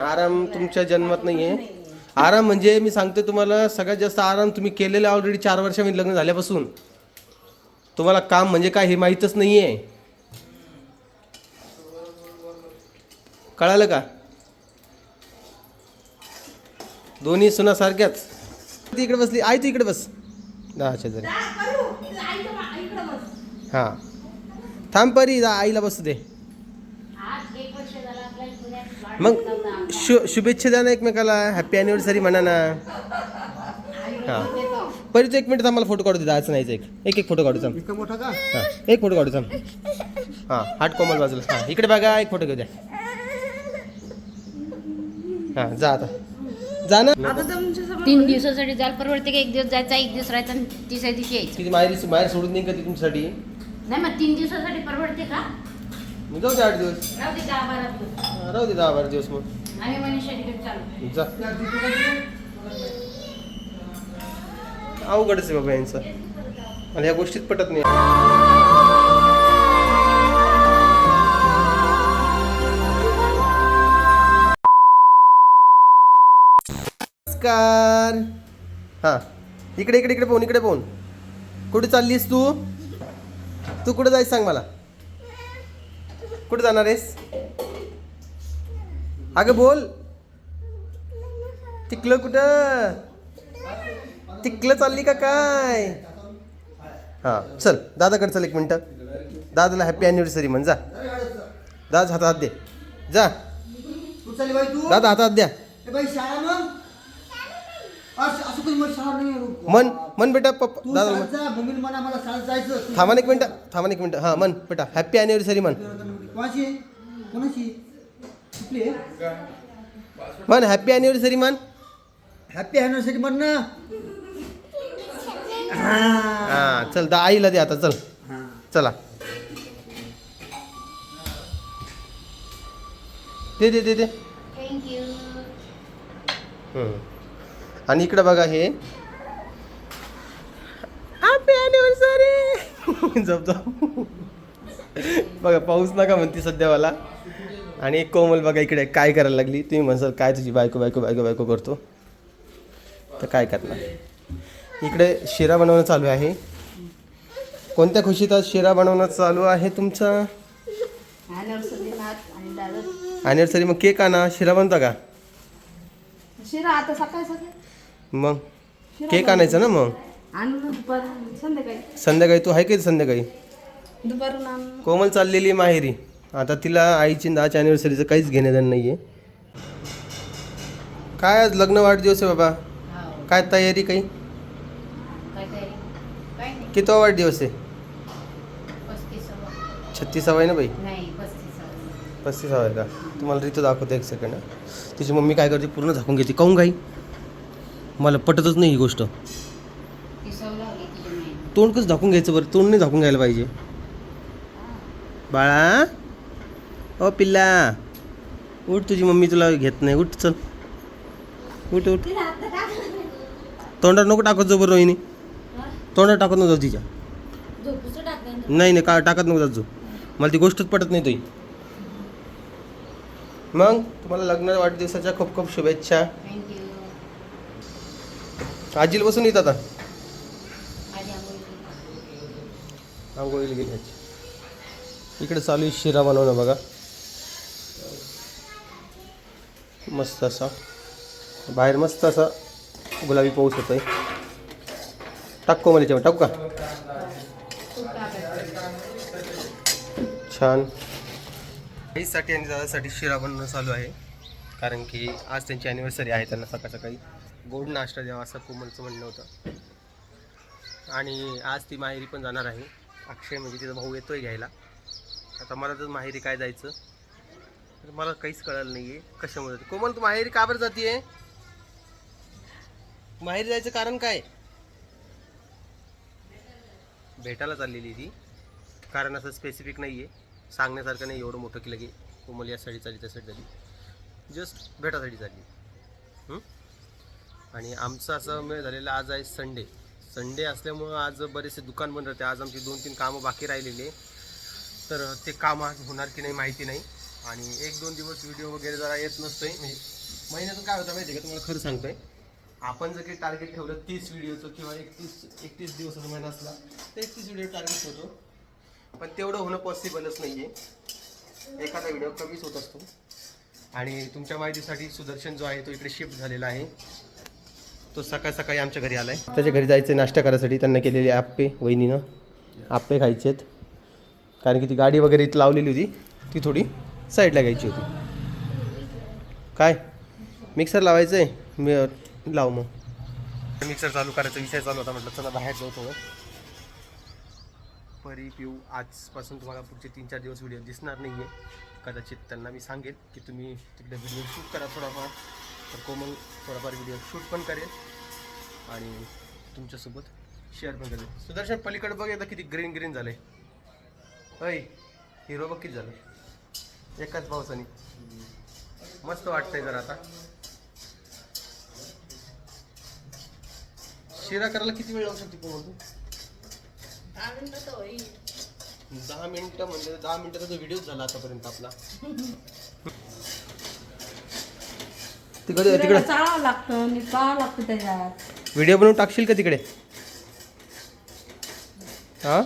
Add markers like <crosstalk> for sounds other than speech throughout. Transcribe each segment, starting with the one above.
आराम तुमच्या जन्मात नाहीये. आराम म्हणजे मी सांगतो तुम्हाला सगळ्यात जास्त आराम तुम्ही केलेला ऑलरेडी चार वर्षामध्ये लग्न झाल्यापासून. तुम्हाला काम म्हणजे काय हे माहीतच नाहीये. कळालं का? दोन्ही सुना सारख्याच ती इकडे बसली आई तू इकडे बस. दहा शेजारी. हां. थांब परी जा आईला बसू दे. मग शु शुभेच्छा द्या ना एकमेकाला. हॅपी अॅनिव्हर्सरी म्हणा ना. हां. परी तू एक मिनिट थांब मला फोटो काढू दे दहाचं नाहीच एक. एक एक फोटो काढू हां. एक फोटो काढू हां हाट कोमल बाजूला. हां इकडे बघा एक फोटो घेऊ द्या. हां जा आता. जा ना. तीन दिवसासाठी जायला परवडते का? एक दिवस जायचा एक दिवस राहायचा आणि तिसऱ्या दिवशी यायचं. किती माहेरी सोडून नाही का ती तुमच्यासाठी? नाही मग तीन दिवसासाठी परवडते का? मग जाऊ दे आठ दिवस. राहू दे दहा बारा दिवस. हां, राहू दे दहा बारा दिवस मग. आम्ही चालू जा. अवघडच आहे बाबा यांचं. मला ह्या गोष्टीत पटत नाही. नमस्कार. हां. इकडे इकडे इकडे पाहून इकडे पाहून. कुठे चाललीस तू? तू कुठे जायचं सांग मला? कुठे जाणार आहेस? अगं बोल. तिकलं कुठं? तिकलं चालली का काय? हां चल दादाकडे चल एक मिनटं. दादाला हॅपी अॅनिव्हर्सरी म्हण जा. दादा हातात हात दे. जा. दादा हातात द्या. मन मन बेटा पप्पा दादा थांबा एक मिनटं थांबा एक मिनटं. हां मन बेटा हॅपी अॅनिव्हर्सरी म्हण. कोणाची आहे? कोणाची कुठली आहे? म्हण हॅपी अॅनिव्हर्सरी म्हण. हॅपी अॅनिव्हर्सरी म्हण ना. हा हां चल दा आईला दे आता चल. हा. चला. दे दे दे दे. थँक्यू हम्म. आणि इकडं बघा हे. हॅपी अॅनिव्हर्सरी जप जप बघा पाऊस नका म्हणते सध्या मला आणि कोमल बघा इकडे काय करायला लागली? तुम्ही म्हणसाल काय तुझी बायको बायको बायको बायको करतो? तर काय करणार? इकडे शिरा बनवणं चालू आहे. कोणत्या खुशीत आज शिरा बनवणं चालू आहे तुमचा? अॅनिव्हर्सरी मग केक आणा. शिरा बनता का? शिरा आता सकाळी सकाळी. मग? केक आणायचा ना मग? संध्याकाळी. संध्याकाळी? तू आहे का संध्याकाळी? दुपारून आणू कोमल चाललेली आहे माहेरी. आता तिला आईची दहाच्या अॅनिव्हर्सरीचं काहीच घेणं देणं नाही आहे काय आज लग्न वाढदिवस आहे बाबा? हो. काय तयारी काही? काय तयारी? काय नाही. किती वाढदिवस आहे? पस्तीस छत्तीसावा आहे ना बाई? नाही पस्तीस पस्तीसावा आहे का? तुम्हाला रीतं दाखवते एक सेकंड तिची मम्मी काय करते? पूर्ण झाकून घेते. काऊन गाई मला पटतच नाही ही गोष्ट. लावली माहिती तोंड कसं झाकून घ्यायचं बरं? तोंड नाही झाकून घ्यायला पाहिजे. बाळा. ओ पिल्ला. उठ तुझी मम्मी तुला घेत नाही. उठ चल. उठ उठ. तोंडात नको टाकत जाऊ बरं रोहिणी. तोंडात टाकत नको जाऊ तिच्या. नाही नाही का टाकत नको जाऊ. मला ती गोष्टच पटत नाही तुही मग तुम्हाला लग्न वाढदिवसाच्या खूप खूप शुभेच्छा. आजीला बसून येत आता. आंघोळीला गेली आजी. इकडे चालू आहे शिरा बनवणं बघा. मस्त असा. बाहेर मस्त असा गुलाबी पाऊस होतो आहे टाकू मला याच्यावर टाकू का? छान. आईसाठी आणि दादासाठी शिरा बनवणं चालू आहे. कारण की आज त्यांची ॲनिव्हर्सरी आहे त्यांना सकाळ सकाळी. गोड नाश्ता द्यावा असं कोमलचं म्हणणं होतं. आणि आज ती माहेरी पण जाणार आहे. अक्षय म्हणजे तिचा भाऊ येतोय घ्यायला. आता मला तर माहेरी काय जायचं? तर मला काहीच कळलं नाही आहे कशामुळे जाते कोमल तू माहेरी का बरं जाते माहेरी जायचं कारण काय? भेटायला चाललेली ती. कारण असं स्पेसिफिक नाही आहे सांगण्यासारखं नाही एवढं मोठं की लगे कोमल यासाठी चालली त्यासाठी झाली जस्ट भेटासाठी चालली. आणि आमचं असं मेळ झालेलं आज आहे संडे संडे असल्यामुळं आज बरेचसे दुकान बंद राहते. आज आमची दोन तीन कामं बाकी राहिलेली आहे. तर ते काम आज होणार की नाही माहिती नाही. आणि एक दोन दिवस व्हिडिओ वगैरे जरा येत नसतोय. म्हणजे महिन्यातून काय होतं माहिती आहे का? तुम्हाला खरं सांगतोय. आपण जर काही टार्गेट ठेवलं तीस व्हिडिओचं किंवा एकतीस एकतीस दिवसाचा महिना असला तर एकतीस व्हिडिओ टार्गेट होतो पण तेवढं होणं पॉसिबलच नाही आहे एखादा व्हिडिओ कमीच होत असतो. आणि तुमच्या माहितीसाठी सुदर्शन जो आहे तो इकडे शिफ्ट झालेला आहे. तो सकाळ सकाळी आमच्या घरी आला आहे त्याच्या घरी जायचं नाश्ता करायसाठी त्यांना केलेले आप्पे वहिनीनं. आप्पे खायचे आहेत कारण की ती गाडी वगैरे इथं लावलेली होती. ती थोडी साईडला घ्यायची होती. काय? मिक्सर लावायचं आहे मी लाव मग. मिक्सर चालू करायचा विषय चालू होता म्हटलं चला बाहेर जाऊ थोडं. परी पिऊ आजपासून तुम्हाला पुढचे तीन चार दिवस व्हिडिओ दिसणार नाही आहे कदाचित त्यांना मी सांगेन की तुम्ही तिकडे व्हिडिओ शूट करा थोडाफार. तर कोमल थोडाफार व्हिडिओ शूट पण करेल आणि तुमच्यासोबत शेअर पण करेल. सुदर्शन पलीकडे बघ एकदा किती ग्रीन ग्रीन झालं आहे अय हिरो बघ किती झालं? एकाच पावसाने. मस्त वाटतंय जरा आता. शिरा करायला किती वेळ लागू शकते कोमल तू? दहा मिनिटं म्हणजे दहा मिनिटाचा जो व्हिडिओ झाला आतापर्यंत आपला. तिकडे तिकडे. चाळावं लागतं पाहावं लागतं त्याच्यात. व्हिडिओ बनवून टाकशील का तिकडे? हा?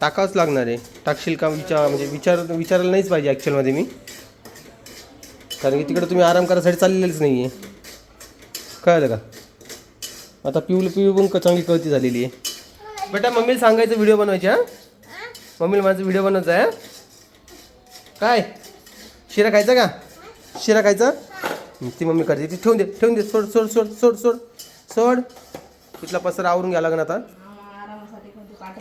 टाकावंच लागणार आहे. टाकशील का विचार म्हणजे विचार विचारायला नाहीच पाहिजे ॲक्च्युअलमध्ये मी. कारण की तिकडे तुम्ही आराम करायसाठी चाललेलेच नाही आहे कळलं का? आता पिऊल पिऊ पण चांगली कळती झालेली आहे. बेटा मम्मीला सांगायचं व्हिडिओ बनवायची हा? मम्मीला माझं व्हिडिओ बनवायचा आहे काय? शिरा खायचा का? शिरा खायचा? ती मम्मी करते. ती ठेवून दे ठेवून दे. सोड सोड सोड सोड सोड. सोड. तिथला पसरा आवरून घ्या लागणार आता.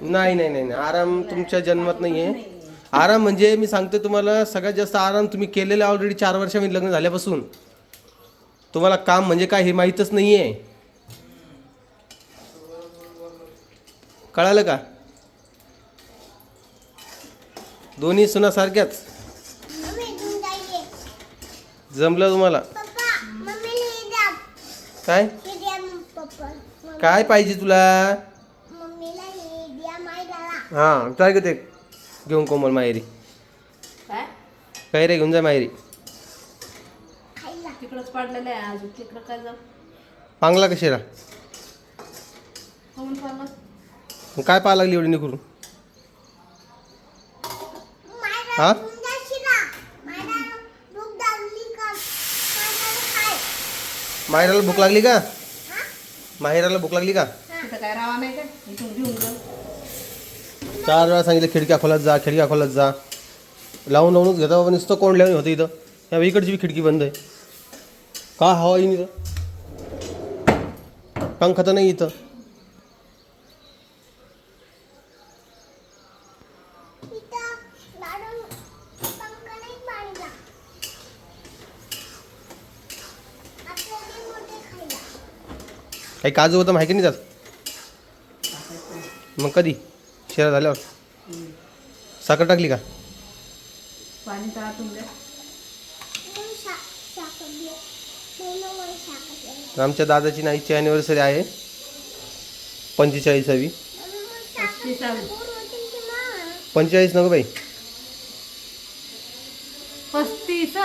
नाही नाही नाही नाही. आराम तुमच्या जन्मात नाही आहे आराम म्हणजे मी सांगतो तुम्हाला सगळ्यात जास्त आराम तुम्ही केलेला ऑलरेडी चार वर्षामध्ये लग्न झाल्यापासून. तुम्हाला काम म्हणजे काय हे माहीतच नाही आहे कळालं का? दोन्ही सुना सारख्याच मम्मी घेऊन जाईये जमलं तुम्हाला काय काय पाहिजे तुला? हां काय ग ते. घेऊन कोमल माहेरी. काय? काय रे घेऊन जा माहेरी. खायला. तिकडंच पडलेलं आहे अजून. तिकडं काय जाऊ? पांगला कशी रा कोण पडलं मग. काय पाहा लागली एवढी मायरा हा? माहेराला भूक लागली का? हा? माहेराला भूक लागली का? तिथं काय रावा नाही का? इथून घेऊन जाऊ. चार वेळा सांगितलं खिडक्या खोलात जा खिडक्या खोलात जा. लावून लावूनच घेता. बाबा नुसतं कोण लावून होतं इथं? या इकडची बी खिडकी बंद आहे. का हवा येईन इथं? पंखा तर नाही इथं. काही काजू होतं माहिती नाही त्यात? मग कधी? शिरा झाल्यावर. साखर टाकली का? पाणी आमच्या दादाची नाईची ॲनिव्हर्सरी आहे. पंचेचाळीसावी. पंचेचाळीस. नको बाई. पस्तीस.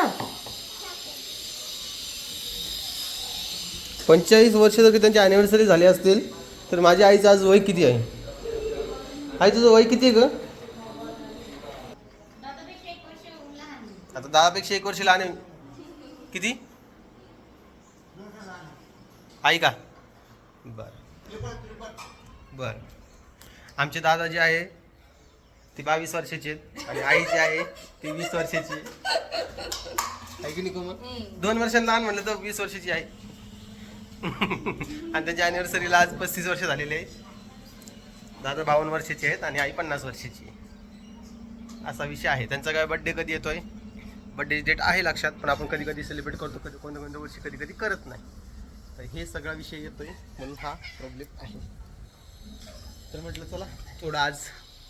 पंचेचाळीस वर्ष जर का त्यांची ॲनिव्हर्सरी झाली असतील तर माझ्या आईचं आज वय किती आहे? आई तुझं वय किती आहे ग? आता दहापेक्षा एक वर्ष लहान आहे. किती? आई का? बर. बर. आमचे दादा जे आहे ती बावीस वर्षाची आहेत. आणि आई जी आहे ती वीस वर्षाची आहे आहे की नाही कोमल? दोन वर्षांना लहान म्हणलं तर वीस वर्षाची आहे. आणि त्याची अॅनिव्हर्सरीला आज पस्तीस वर्ष झालेले आहे. दादा बावन्न वर्षाचे आहेत आणि आई पन्नास वर्षाची आहे. असा विषय आहे. त्यांचा काय बड्डे कधी येतोय? बड्डे डेट आहे लक्षात पण आपण कधी कधी सेलिब्रेट करतो कधी कोणत्या कोणत्या वर्षी कधी कधी करत नाही. तर हे सगळा विषय येतोय म्हणून हा प्रॉब्लेम आहे. तर म्हटलं चला थोडं आज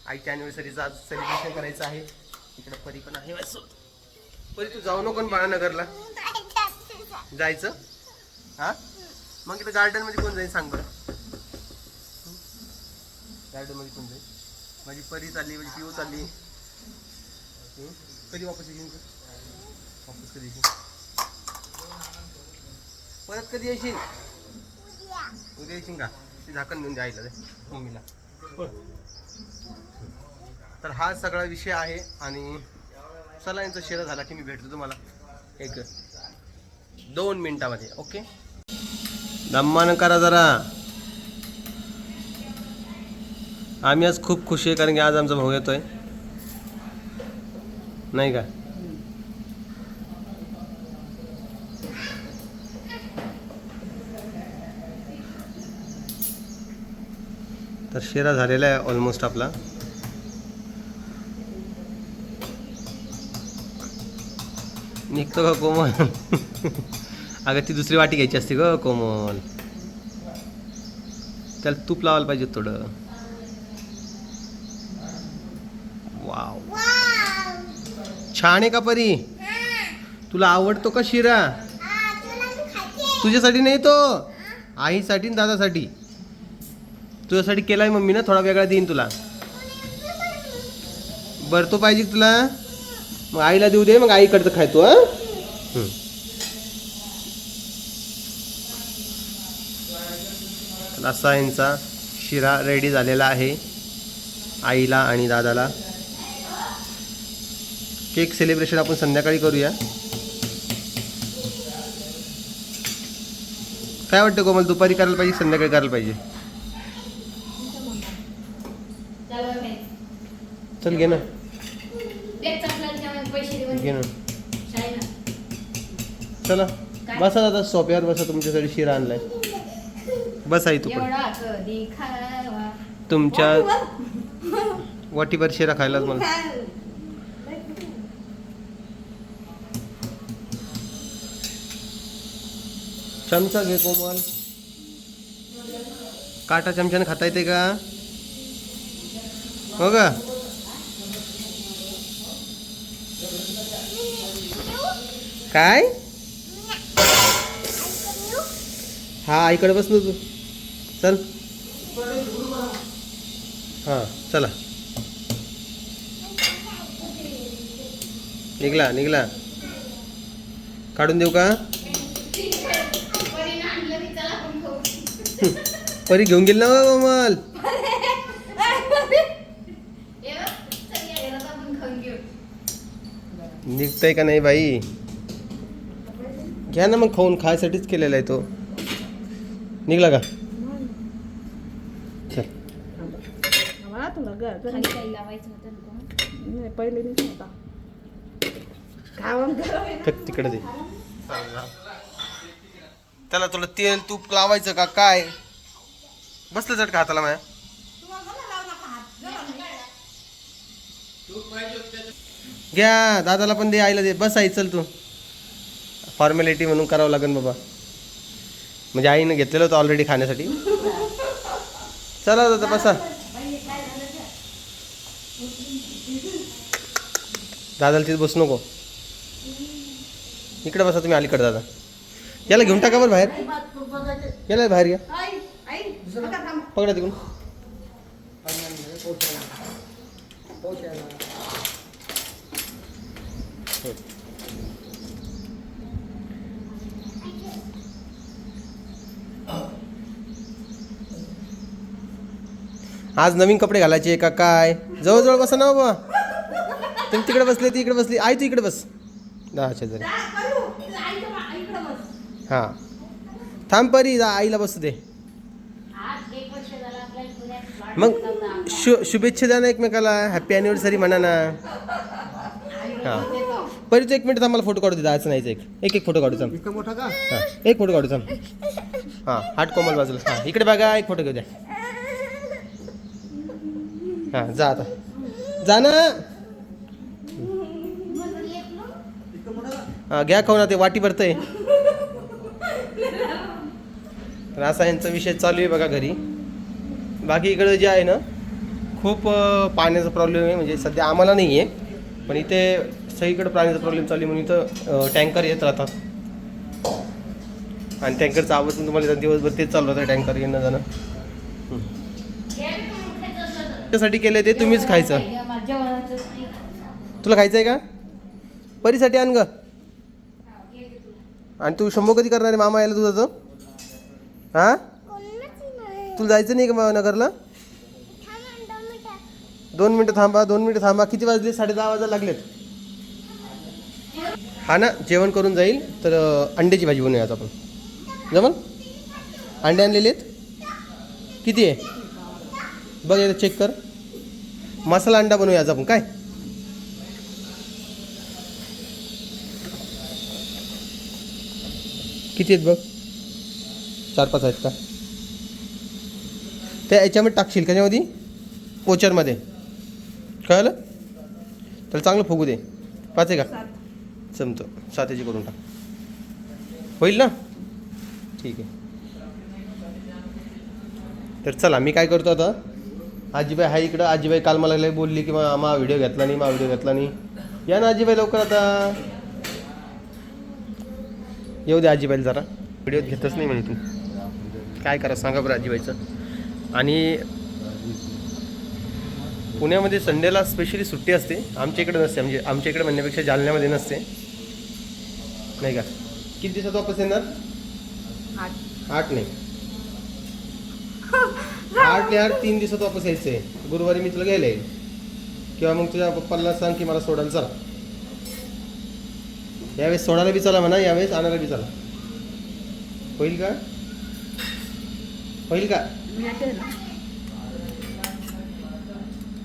आईच्या अॅनिव्हर्सरीचं आज सेलिब्रेशन करायचं आहे. इकडं परी पण आहे. परी तू जाऊ नको बाळानगरला. जायचं? हा? मग इथं गार्डनमध्ये कोण जाईल सांग बरं. गार्डनमध्ये जाईल. माझी परी चालली माझी पिऊ चालली? कधी वापस येशील? वापस कधी येशील? परत कधी येशील? उद्या येशील का? ते झाकण देऊन द्यायला दे मम्मीला. तर हा सगळा विषय आहे आणि चला यांचा शेरा झाला की मी भेटतो तुम्हाला. एक दोन मिनिटामध्ये ओके? दम्मानं करा जरा. आम्ही आज खूप खुशी आहे कारण की आज आमचा भाऊ येतो आहे नाही का? तर शेरा झालेला आहे ऑलमोस्ट आपला. निघतो का कोमल? <laughs> अगं ती दुसरी वाटी घ्यायची असते ग कोमल. त्याला तूप लावायला पाहिजे थोडं. छान आहे का परी? तुला आवडतो का शिरा? तुझ्यासाठी नाही तो. आईसाठी आणि दादासाठी. तुझ्यासाठी केलाय मम्मी ना थोडा वेगळा देईन तुला. बरं तो पाहिजे तुला? मग आईला देऊ दे मग आईकडचं खाय तू हा? असा यांचा शिरा रेडी झालेला आहे. आईला आणि दादाला. केक सेलिब्रेशन आपण संध्याकाळी करूया. काय वाटतं कोमल दुपारी करायला पाहिजे संध्याकाळी करायला पाहिजे? चालू घे ना. घे ना. चला. बसा दादा सोप्यावर बसा तुमच्यासाठी शिरा आणलाय. बस आई तू पण तुमच्या वाटीभर शिरा खायला मला. चमचा घे कोमल. काटा चमच्याने खाता येते का? हो का? काय? हा इकडे बस ना तू. चल. हां चला. निघला निघला. काढून देऊ का परीनं आणलं की चला आपण खाऊ. <laughs> परी घेऊन गेली ना <laughs> घेऊ. निघतंय का नाही बाई? घ्या ना मग खाऊन खायसाठीच केलेला आहे तो. निघला का? चल. पहिले तिकडे दे. त्याला तुला तेल तूप लावायचं का काय? बसलं झटका हाताला माया. घ्या दादाला पण दे आईला दे. बस आई चल तू. फॉर्मॅलिटी म्हणून करावं लागेल बाबा. म्हणजे आईनं घेतलेलं होतं ऑलरेडी खाण्यासाठी. चला दादा बसा. दादाला तिथे बसू नको. इकडे बसा तुम्ही अलीकडे दादा. याला घेऊन टाका बरं बाहेर. याला बाहेर थांब. पकडा तिकडून. आज नवीन कपडे घालायचे का काय? जवळजवळ बसा ना बाबा. तुम्ही तिकडे बसले ती इकडे बसली. आई तू इकडे बस. दहाच्या जरी जा, करू. तुझ्या आईच्या मा- आईकडं बस. हां. थांब परी जा आईला बसू दे. मग. शु शुभेच्छा द्या ना एकमेकाला. हॅपी अॅनिव्हर्सरी म्हणा ना. हां. परी तू एक मिनिट मला फोटो काढू दे. जायचं नाही एक. एक एक फोटो काढू का? हां. एक फोटो काढू थांब हां हाट कोमल बाजूला. हां इकडे बघा एक फोटो घेऊ द्या. हां जा आता. जा ना. हां घ्या खाऊ ना ते वाटी भरतंय. तर असा यांचा विषय चालू आहे बघा घरी. बाकी इकडं जे आहे ना खूप पाण्याचा प्रॉब्लेम आहे. म्हणजे सध्या आम्हाला नाही आहे पण इथे सगळीकडे पाण्याचा प्रॉब्लेम चालू आहे म्हणून इथं टँकर येत राहतात. आणि टँकरचा आवाज पण तुम्हाला दिवसभर तेच चालू राहतं टँकर येणं जाणं. त्यासाठी केलं ते तुम्हीच खायचं. तुला खायचं आहे का? परीसाठी आण ग. आणि तू शंभो कधी करणार आहे? मामा यायला तुझं? हां? तुला जायचं नाही का मा- नगरला? थांब दोन मिनिटं. थांबा दोन मिनटं थांबा. किती वाजले? साडे दहा वाजायला लागलेत. हा ना जेवण करून जाईल. तर अंड्याची भाजी बनवूया आज आपण. जमल? अंडे आणलेले आहेत? किती आहे? बघ एकदा चेक कर. मसाला अंडा बनवूया आज आपण. काय? किती आहेत बघ? चार पाच आहेत का? त्या याच्यामध्ये टाकशील त्याच्यामध्ये पोचरमध्ये कळलं? त्याला चांगलं फुगू दे. पाच आहे का? जमतं. सातेची करून टाक. होईल ना? ठीक आहे. तर चला मी काय करतो आता? आजीबाई हा इकडं. आजीबाई काल मला लय बोलली की मा मा व्हिडिओ घेतला नाही मा व्हिडिओ घेतला नाही. या ना आजीबाई लवकर आता. येऊ दे आजीबाईला जरा. व्हिडिओ घेतच नाही म्हणे तू. काय करा सांगा बरं आजीबाईचं. आणि पुण्यामध्ये संडेला स्पेशली सुट्टी असते. आमच्या इकडे नसते म्हणजे आमच्या इकडे म्हणण्यापेक्षा जालन्यामध्ये नसते. नाही का? किती दिवसात वापस येणार? आठ. नाही. <laughs> आठ नाही आठ तीन दिवसात वापस यायचं. आहे गुरुवारी मी तुला घ्यायला येईल किंवा मग तुझ्या पप्पाला सांग की मला सोडायला चला. यावेळेस सोडायला बी चला म्हणा यावेळेस आणायला बी चला. होईल का? होईल का? मी येते ना.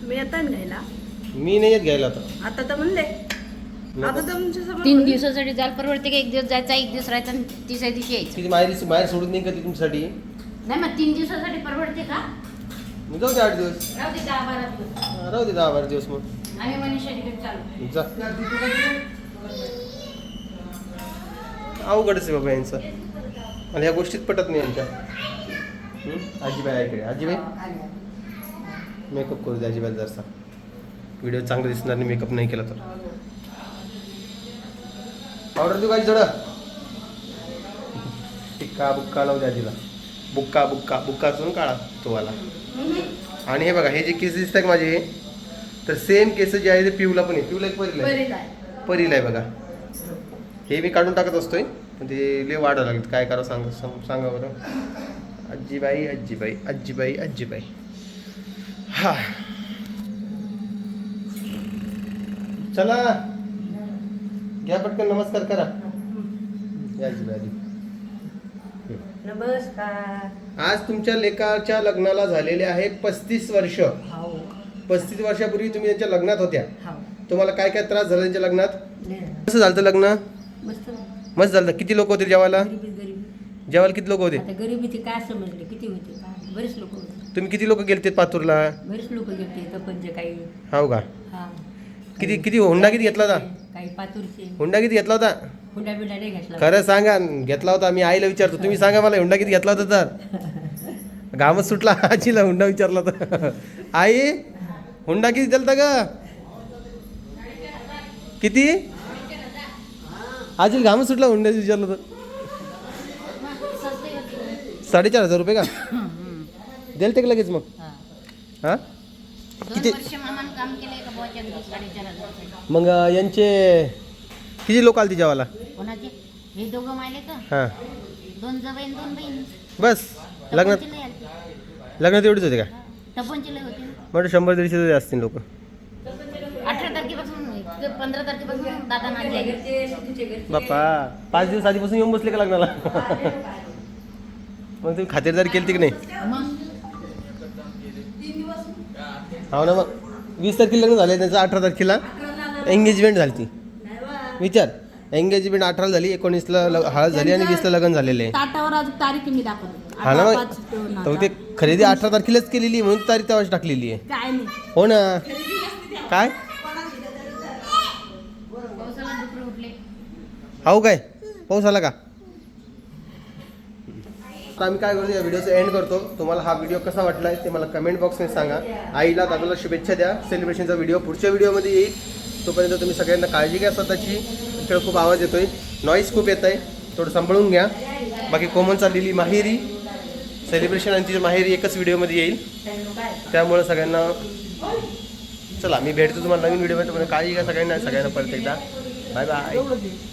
मी येते ना घ्यायला. मी नाही येत घ्यायला आता आता तर म्हणले. आता तर तीन दिवसासाठी जायला परवडते का? एक दिवस जायचा एक दिवस राहायचा आणि तिसऱ्या दिवशी यायचं. किती बाहेर बाहेर सोडून नाही का ती तुमच्यासाठी? नाही मग तीन दिवसासाठी परवडते का? मग जाऊ दे आठ दिवस. राहू दे दहा बारा दिवस. हा, राहू दे दहा बारा दिवस मग. आम्ही मनीषाकडे चालू जा. अवघडच आहे बाबा यांचं. मला ह्या गोष्टीत पटत नाही यांच्या? आजीबाई ऐकडे आजीबाई मेकअप करू दे आजीबाई जरसा. व्हिडिओ चांगला दिसणार नाही मेकअप नाही केला तर. ऑर्डर देऊ काय थोडं? टिक्का बुक्का लावू दे आजीला बुक्का बुक्का. बुक्का असून काळा तो वाला. आणि हे बघा हे जे केस दिसतात माझे तर सेम केस जे आहे ते पिवला पण आहे. पिवला एक परीला आहे. परीला आहे. बघा. हे मी काढून टाकत असतोय पण ते लय वाढायला लागेल काय करा सांगा सांग- सांगा बरं. आजीबाई आजीबाई आजीबाई आजीबाई. हा. चला. घ्या पटकन नमस्कार करा. या आजीबाई नमस्कार. आज तुमच्या लेकाच्या लग्नाला झालेले आहे पस्तीस वर्ष. हाव पस्तीस वर्षापूर्वी तुम्ही त्यांच्या लग्नात होत्या. हाव तुम्हाला काय काय त्रास झाला त्यांच्या लग्नात. कसं झालं लग्न? मस्त. झालं. किती लोक होते जेवायला? जेवायला किती लोक होते? आता गरिबीचे काय समजले किती होते? काय बरेच लोक होते. तुम्ही किती लोक गेलते पातूरला? बरेच लोक तपनचे काही. हो का? हा. किती किती हुंडा किती घेतला होता? काही पातूरचे. हुंडा किती घेतला होता? हुंडा बिंडा नाही घेतला. खरं सांगा घेतला होता मी आईला विचारतो तुम्ही सांगा मला हुंडा किती घेतला होता तर. घामच सुटला आजीला हुंडा विचारला तर. आई हुंडा किती दिलता ग? किती? आजी घामच सुटला हुंडा विचारलं तर. साडेचार हजार रुपये का? दिलते का लगेच मग. हा. किती? मग यांचे किती लोक आले कोणाचे? हे दोघं मायले का? हां. दोन जवळ दोन बहीण. बस. लग्नात. लग्नात एवढेच होते का? म्हटलं शंभर दीडशे तरी असतील लोक. ते बाप्पा पाच दिवस आधीपासून येऊन बसले का लग्नाला? <laughs> मग तुम्ही खातेदारी केली की नाही? हो ना मग. वीस तारखेला लग्न झाले त्यांचं अठरा तारखेला एंगेजमेंट झाली ती विचार. एंगेजमेंट अठराला झाली एकोणीसला ल- हळद झाली आणि वीसला लग्न झालेलं आहे. ताटावर अजून तारीख मी दाखवतो. हा ना मग. तर. ते खरेदी अठरा तारखेलाच केलेली आहे, म्हणून तारीख तेव्हाच टाकलेली आहे. काय नाही. हो ना. काय? हो काय? पाऊस आला का? तर आम्ही काय करतो या व्हिडिओचं एंड करतो. तुम्हाला हा व्हिडिओ कसा वाटला ते मला कमेंट बॉक्समध्ये सांगा. आईला दादाला शुभेच्छा द्या. सेलिब्रेशनचा व्हिडिओ पुढच्या व्हिडिओमध्ये येईल. तोपर्यंत तुम्ही सगळ्यांना काळजी घ्या स्वतःची. इकडे खूप आवाज येतोय. नॉईज खूप येत आहे थोडं सांभाळून घ्या. बाकी कोमन चाललेली माहेरी. सेलिब्रेशन आणि तिची माहेरी एकच व्हिडिओमध्ये येईल. त्यामुळं सगळ्यांना चला मी भेटतो तुम्हाला नवीन व्हिडिओ भेटतो काळजी घ्या सगळ्यांना. सगळ्यांना परत एकदा. Bye bye